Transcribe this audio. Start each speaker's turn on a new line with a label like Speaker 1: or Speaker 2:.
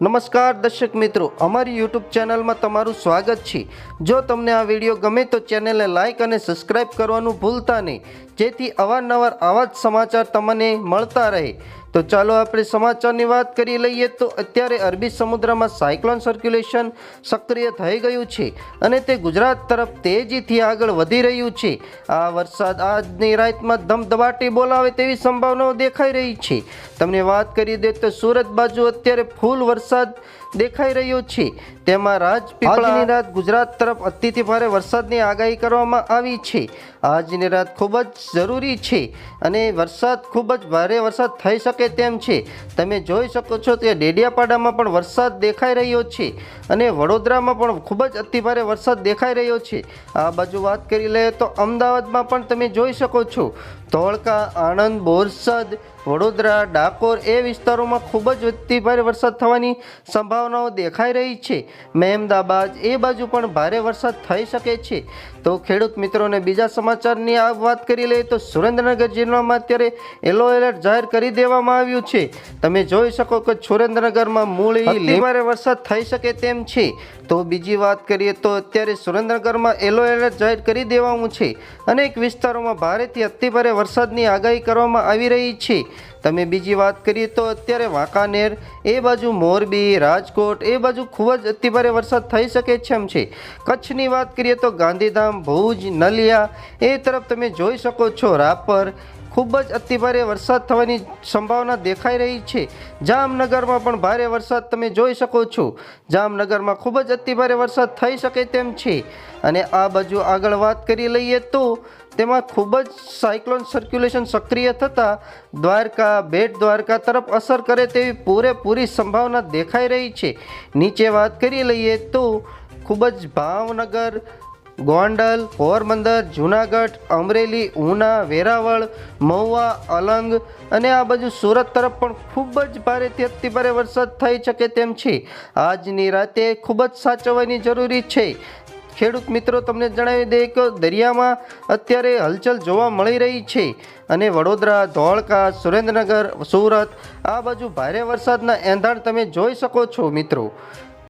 Speaker 1: નમસ્કાર દર્શક મિત્રો, અમારી યુટ્યુબ ચેનલમાં તમારું સ્વાગત છે. જો તમને આ વીડિયો ગમે તો ચેનલને લાઇક અને સબસ્ક્રાઇબ કરવાનું ભૂલતા નહીં. જેથી અવારનવાર આવા જ સમાચાર તમને મળતા રહે. તો ચાલો આપણે સમાચારની વાત કરી લઈએ તો અત્યારે અરબી સમુદ્રમાં સાયક્લોન સર્ક્યુલેશન સક્રિય થઈ ગયું છે અને તે ગુજરાત તરફ તેજીથી આગળ વધી રહ્યું છે. આ વરસાદ આજની રાતમાં ધમધમાટી બોલાવે તેવી સંભાવનાઓ દેખાઈ રહી છે. તમને વાત કરી દે તો સુરત બાજુ અત્યારે ફૂલ વરસાદ દેખાઈ રહ્યો છે. તેમાં રાજપીપળાની રાત ગુજરાત તરફ અતિથી ભારે વરસાદની આગાહી કરવામાં આવી છે. આજની રાત ખૂબ જ જરૂરી છે અને વરસાદ ખૂબ જ ભારે વરસાદ થઈ શકે તેમ છે. તમે જોઈ શકો છો કે ડેડિયાપાડામાં પણ વરસાદ દેખાઈ રહ્યો છે અને વડોદરામાં પણ ખૂબ જ અતિભારે વરસાદ દેખાઈ રહ્યો છે. આ બાજુ વાત કરી લઈએ તો અમદાવાદમાં પણ તમે જોઈ શકો છો. ધોળકા, આણંદ, બોરસદ વડોદરા ડાકોર એ વિસ્તારોમાં ખૂબ જ વધતી ભારે વરસાદ થવાની સંભાવનાઓ દેખાઈ રહી છે. મહેમદાબાદ એ બાજુ પણ ભારે વરસાદ થઈ શકે છે. તો ખેડૂત મિત્રોને બીજા સમાચારની આ વાત કરી લઈએ તો સુરેન્દ્રનગર જિલ્લામાં અત્યારે યલો એલર્ટ જાહેર કરી દેવામાં આવ્યું છે. તમે જોઈ શકો કે સુરેન્દ્રનગરમાં મૂળી ભારે વરસાદ થઈ શકે તેમ છે. તો બીજી વાત કરીએ તો અત્યારે સુરેન્દ્રનગરમાં યલો એલર્ટ જાહેર કરી દેવાનું છે. અનેક વિસ્તારોમાં ભારેથી અતિભારે વરસાદની આગાહી કરવામાં આવી રહી છે. તમે બીજી વાત કરીએ તો અત્યારે વાંકાનેર, એ બાજુ મોરબી, રાજકોટ, એ બાજુ ખૂબ જ અતિભારે વરસાદ થઈ શકે છે એમ છે. કચ્છની વાત કરીએ તો ગાંધીધામ, ભુજ, નલિયા, એ તરફ તમે જોઈ શકો છો. રાપર ખૂબ જ અતિભારે વરસાદ થવાની સંભાવના દેખાઈ રહી છે. જામનગરમાં પણ ભારે વરસાદ તમે જોઈ શકો છો. જામનગરમાં ખૂબ જ અતિભારે વરસાદ થઈ શકે તેમ છે. અને આ બાજુ આગળ વાત કરી લઈએ તો તેમાં ખૂબ જ સાયક્લોન સર્ક્યુલેશન સક્રિય થતાં દ્વારકા, બેટ દ્વારકા તરફ અસર કરે તેવી પૂરેપૂરી સંભાવના દેખાઈ રહી છે. નીચે વાત કરી લઈએ તો ખૂબ જ ભાવનગર ગોંડલ, પોરબંદર, જૂનાગઢ, અમરેલી, ઉના, વેરાવળ, મહુવા, અલંગ અને આ બાજુ સુરત તરફ પણ ખૂબ જ ભારેથી અતિ ભારે વરસાદ થઈ શકે તેમ છે. આજની રાતે ખૂબ જ સાચવવાની જરૂરી છે. ખેડૂત મિત્રો, તમને જણાવી દઈએ કે દરિયામાં અત્યારે હલચલ જોવા મળી રહી છે અને વડોદરા, ધોળકા, સુરેન્દ્રનગર, સુરત આ બાજુ ભારે વરસાદના એંધાણ તમે જોઈ શકો છો મિત્રો.